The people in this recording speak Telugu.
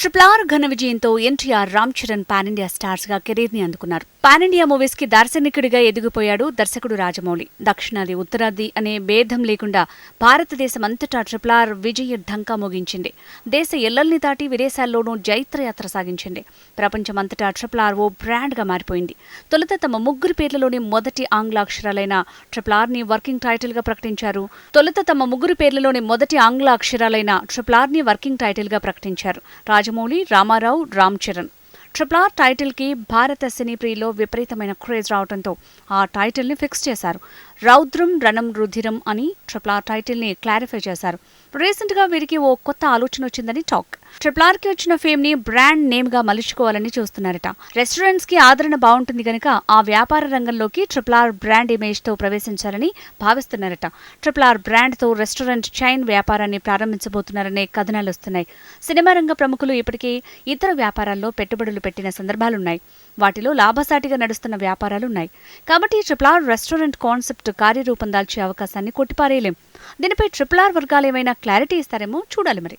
ట్రిపుల్ ఆర్ ఘన విజయంతో NTR Ram Charan pan India స్టార్స్గా కెరీర్ని అందుకున్నారు. పాన్ ఇండియా మూవీస్కి దార్శనికుడిగా ఎదిగిపోయాడు దర్శకుడు రాజమౌళి. దక్షిణాది ఉత్తరాది అనే భేదం లేకుండా భారతదేశం అంతటా ట్రిపుల్ ఆర్ విజయ ఢంకా మోగించింది. దేశ ఎల్లల్ని దాటి విదేశాల్లోనూ జైత్రయాత్ర సాగించింది. ప్రపంచమంతటా ట్రిపుల్ ఆర్ ఓ బ్రాండ్గా మారిపోయింది. తొలుత తమ ముగ్గురు పేర్లలోని మొదటి ఆంగ్లాక్షరాలైన ట్రిపుల్ ఆర్ని వర్కింగ్ టైటిల్గా ప్రకటించారు. తొలుత తమ ముగ్గురు పేర్లలోని మొదటి ఆంగ్ల అక్షరాలైన ట్రిపుల్ ఆర్ని వర్కింగ్ టైటిల్గా ప్రకటించారు రాజమౌళి రామారావు రామ్ చరణ్. ట్రిపుల్ ఆర్ టైటిల్కి భారత సినీ ప్రియులో విపరీతమైన క్రేజ్ రావడంతో ఆ టైటిల్ని ఫిక్స్ చేశారు. రౌద్రం రణం రుధిరం అని ట్రిపుల్ ఆర్ టైటిల్ని క్లారిఫై చేశారు. రీసెంట్గా వీరికి ఓ కొత్త ఆలోచన వచ్చిందని టాక్. ట్రిపుల్ ఆర్కి వచ్చిన ఫేమ్ని బ్రాండ్ నేమ్గా మలుచుకోవాలని చూస్తున్నారట. రెస్టారెంట్స్కి ఆదరణ బాగుంటుంది కనుక ఆ వ్యాపార రంగంలోకి ట్రిపుల్ ఆర్ బ్రాండ్ ఇమేజ్తో ప్రవేశించాలని భావిస్తున్నారట. ట్రిపుల్ ఆర్ బ్రాండ్తో రెస్టారెంట్ చైన్ వ్యాపారాన్ని ప్రారంభించబోతున్నారనే కథనాలు వస్తున్నాయి. సినిమా రంగ ప్రముఖులు ఇప్పటికే ఇతర వ్యాపారాల్లో పెట్టుబడులు పెట్టిన సందర్భాలున్నాయి. వాటిలో లాభసాటిగా నడుస్తున్న వ్యాపారాలున్నాయి. కాబట్టి ట్రిపుల్ ఆర్ రెస్టారెంట్ కాన్సెప్ట్ కార్యరూపం దాల్చే అవకాశాన్ని కొట్టిపారేయలేం దీనిపై ట్రిపుల్ ఆర్ వర్గాలు ఏమైనా క్లారిటీ ఇస్తారేమో చూడాలి మరి.